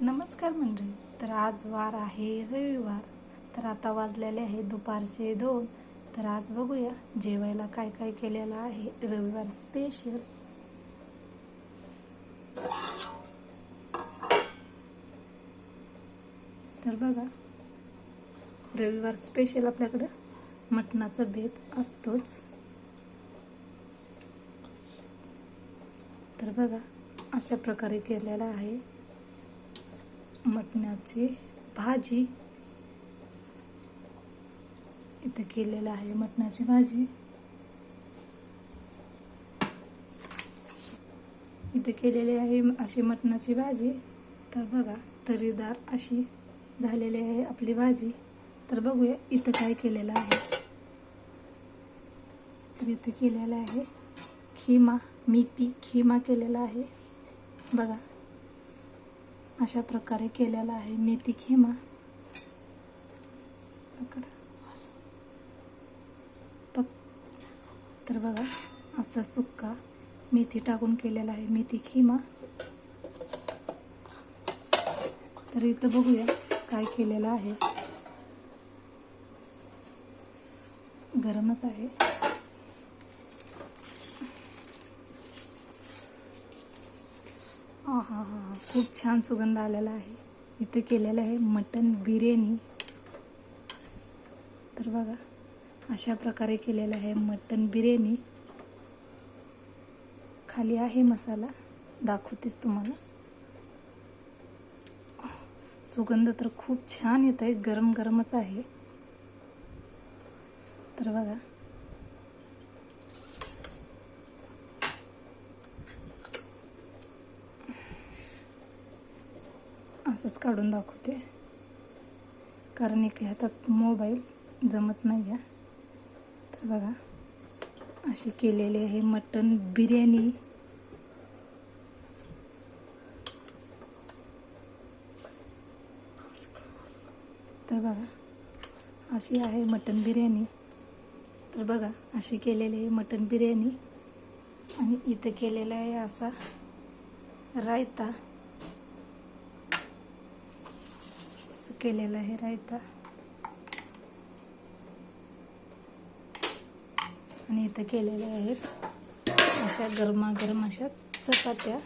नमस्कार मंडळी. तर आज वार आहे रविवार. तर आता वाजलेले आहे दुपारचे दोन. तर आज बघूया जेवायला काय काय केलेलं आहे रविवार स्पेशल तर बघा रविवार स्पेशल आपल्याकडं. मटणाचा बेत असतोच. तर बघा अशा प्रकारे केलेला आहे. मटणाची भाजी. इथे केलेलं आहे मटणाची भाजी. इथे केलेली आहे अशी मटणाची भाजी. तर बघा तरीदार अशी झालेली आहे आपली भाजी. तर बघूया इथं काय केलेलं आहे. तर इथं केलेलं आहे खिमा मेथी खिमा केलेला आहे. बघा अशा प्रकारे केलेला आहे. मेथी खेमा. पक. तर बघा असा सुक्का मेथी टाकून केलेला आहे. मेथी खिमा. तर इथं बघूया काय केलेलं आहे. गरमच आहे. हा हा हा खूप छान सुगंध आलेला आहे. इथे केलेलं आहे मटन बिर्याणी. तर बघा अशा प्रकारे केलेलं आहे मटन बिर्याणी. खाली आहे मसाला. दाखवतेच तुम्हाला. सुगंध तर खूप छान येत आहे गरम गरमच आहे. तर बघा असंच काढून दाखवते. कारण एक हातात मोबाईल जमत नाही आहे तर बघा अशी केलेली आहे मटन बिर्याणी. तर बघा अशी आहे मटन बिर्याणी. तर बघा अशी केलेली आहे मटन बिर्याणी. आणि इथं केलेला आहे असा रायता. केलेलं आहे रायता. आणि इथं केलेल्या आहेत अशा गरमागरम अशा चपात्या.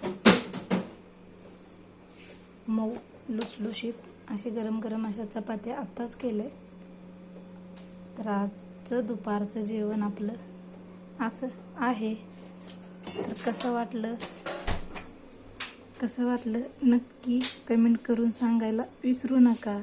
मऊ लुसलुशीत असे गरम गरम अशा चपात्या आत्ताच केले तर आजचं दुपारचं जेवण आपलं असं आहे. तर कसं वाटलं? कसं वाटलं नक्की कमेंट करून सांगायला विसरू नका.